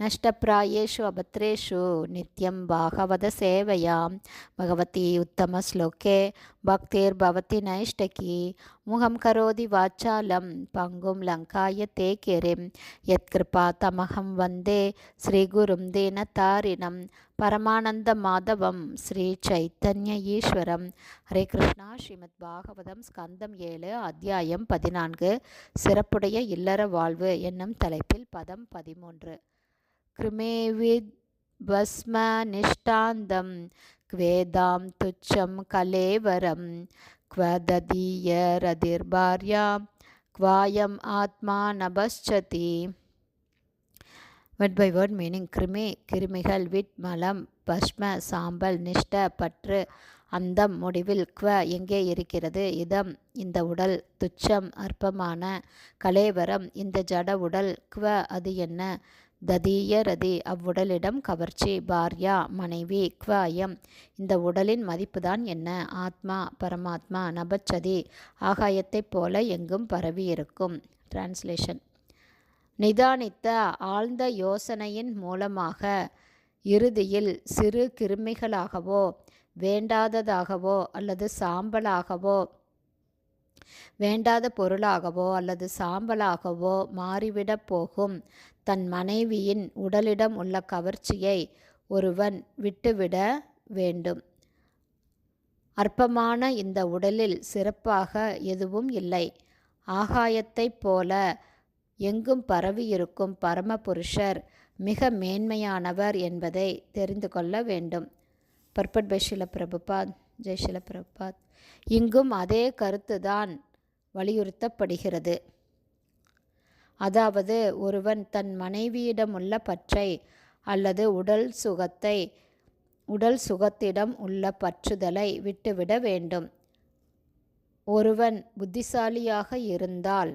நஷ்டப்பிராயேஷு அபத்ரேஷு நித்யம் பாகவத சேவையாம் பகவதி உத்தமஸ்லோகே பக்திர்பவதி நைஷ்டகி முகம் கரோதி வாச்சாலம் பங்கும் லங்காய தே கிரிம் யத்கிருபா தமகம் வந்தே ஸ்ரீகுரும் தீனதாரிணம் பரமானந்த மாதவம் ஸ்ரீ சைத்தன்ய ஈஸ்வரம் ஹரே கிருஷ்ணா ஸ்ரீமத் பாகவதம் ஸ்கந்தம் ஏழு அத்தியாயம் பதினான்கு சிறப்புடைய இல்லற வாழ்வு என்னும் தலைப்பில் பதம் பதிமூன்று. கிருமேவித் பஸ்ம நிஷ்டாந்தம் क्वेदां तुच्छं कलेवरं क्वदधीयरधिर्भार्या क्वायम् ஆத்மா நபஸ்சதி வேர்ட் பை வேர்ட் மீனிங் கிருமி கிருமிகள் விட் மலம் பஸ்ம சாம்பல் நிஷ்ட பற்று அந்தம் முடிவில் குவ எங்கே இருக்கிறது இதம் இந்த உடல் துச்சம் அற்பமான கலேவரம் இந்த ஜட உடல் குவ அது என்ன ததீய ரதி அவ்வுடலிடம் கவர்ச்சி பார்யா மனைவி க்வாயம் இந்த உடலின் மதிப்புதான் என்ன? ஆத்மா பரமாத்மா நபச்சதி ஆகாயத்தைப் போல எங்கும் பரவி இருக்கும். டிரான்ஸ்லேஷன் நிதானித்த ஆழ்ந்த யோசனையின் மூலமாக இறுதியில் சிறு கிருமிகளாகவோ வேண்டாததாகவோ அல்லது சாம்பலாகவோ வேண்டாத பொருளாகவோ அல்லது சாம்பலாகவோ மாறிவிடப் போகும். தன் மனைவியின் உடலிடம் உள்ள கவர்ச்சியை ஒருவன் விட்டுவிட வேண்டும். அற்பமான இந்த உடலில் சிறப்பாக எதுவும் இல்லை. ஆகாயத்தைப் போல எங்கும் பரவியிருக்கும் பரமபுருஷர் மிக மேன்மையானவர் என்பதை தெரிந்து கொள்ள வேண்டும். பர்பட் பை ஷில பிரபுபாத் ஜெய் ஷில பிரபுபாத் இங்கும் அதே கருத்துதான் வலியுறுத்தப்படுகிறது. அதாவது ஒருவன் தன் மனைவியிடமுள்ள பற்றை அல்லது உடல் சுகத்தை உடல் சுகத்திடம் உள்ள பற்றுதலை விட்டுவிட வேண்டும். ஒருவன் புத்திசாலியாக இருந்தால்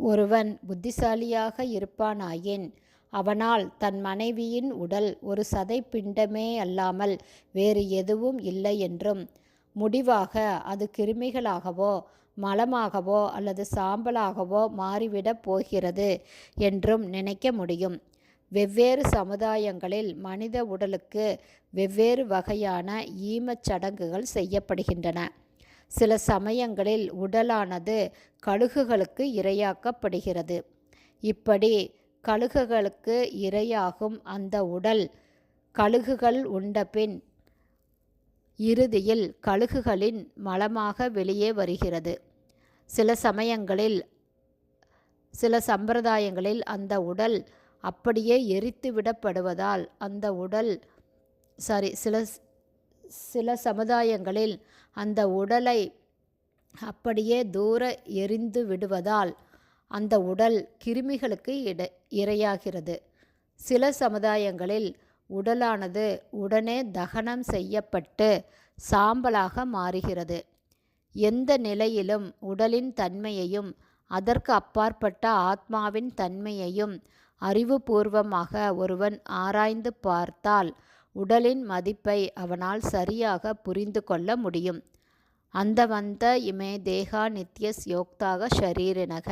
ஒருவன் புத்திசாலியாக இருப்பானாயின் அவனால் தன் மனைவியின் உடல் ஒரு சதை பிண்டமே அல்லாமல் வேறு எதுவும் இல்லை என்றும் முடிவாக அது கிருமிகளாகவோ மலமாகவோ அல்லது சாம்பலாகவோ மாறிவிடப் போகிறது என்றும் நினைக்க முடியும். வெவ்வேறு சமுதாயங்களில் மனித உடலுக்கு வெவ்வேறு வகையான ஈமச் சடங்குகள் செய்யப்படுகின்றன. சில சமயங்களில் உடலானது கழுகுகளுக்கு இரையாக்கப்படுகிறது. இப்படி கழுகுகளுக்கு இரையாகும் அந்த உடல் கழுகுகள் உண்டபின் இறுதியில் கழுகுகளின் மலமாக வெளியே வருகிறது. சில சமயங்களில் சில சம்பிரதாயங்களில் அந்த உடல் அப்படியே எரித்து விடப்படுவதால் அந்த உடல் சாரி சில சில சமுதாயங்களில் அந்த உடலை அப்படியே தூர எரிந்து விடுவதால் அந்த உடல் கிருமிகளுக்கு இட இரையாகிறது. சில சமுதாயங்களில் உடலானது உடனே தகனம் செய்யப்பட்டு சாம்பலாக மாறுகிறது. எந்த நிலையிலும் உடலின் தன்மையையும் அதற்கு அப்பாற்பட்ட ஆத்மாவின் தன்மையையும் அறிவுபூர்வமாக ஒருவன் ஆராய்ந்து பார்த்தால் உடலின் மதிப்பை அவனால் சரியாக புரிந்து கொள்ள முடியும். அந்தவந்த இமே தேகா நித்யஸ் யோக்தாக ஷரீரினக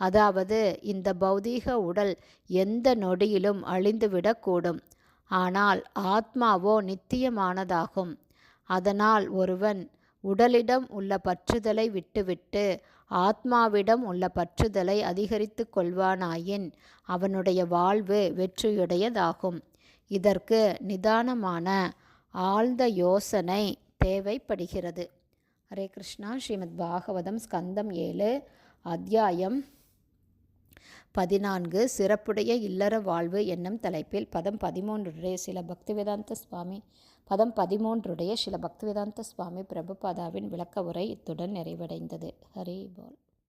அதாவது இந்த பௌதீக உடல் எந்த நொடியிலும் அழிந்துவிடக்கூடும் ஆனால் ஆத்மாவோ நித்தியமானதாகும். அதனால் ஒருவன் உடலிடம் உள்ள பற்றுதலை விட்டுவிட்டு ஆத்மாவிடம் உள்ள பற்றுதலை அதிகரித்து கொள்வானாயின் அவனுடைய வாழ்வு வெற்றியுடையதாகும். இதற்கு நிதானமான ஆழ்ந்த யோசனை தேவைப்படுகிறது. ஹரே கிருஷ்ணா. ஸ்ரீமத் பாகவதம் ஸ்கந்தம் ஏழு அத்தியாயம் பதினான்கு சிறப்புடைய இல்லற வாழ்வு என்னும் தலைப்பில் பதம் பதிமூன்றுடைய சில பக்திவேதாந்த சுவாமி பதம் பதிமூன்றுடைய சில பக்திவேதாந்த சுவாமி பிரபுபாதாவின் விளக்க உரை இத்துடன் நிறைவடைந்தது. ஹரி போல்.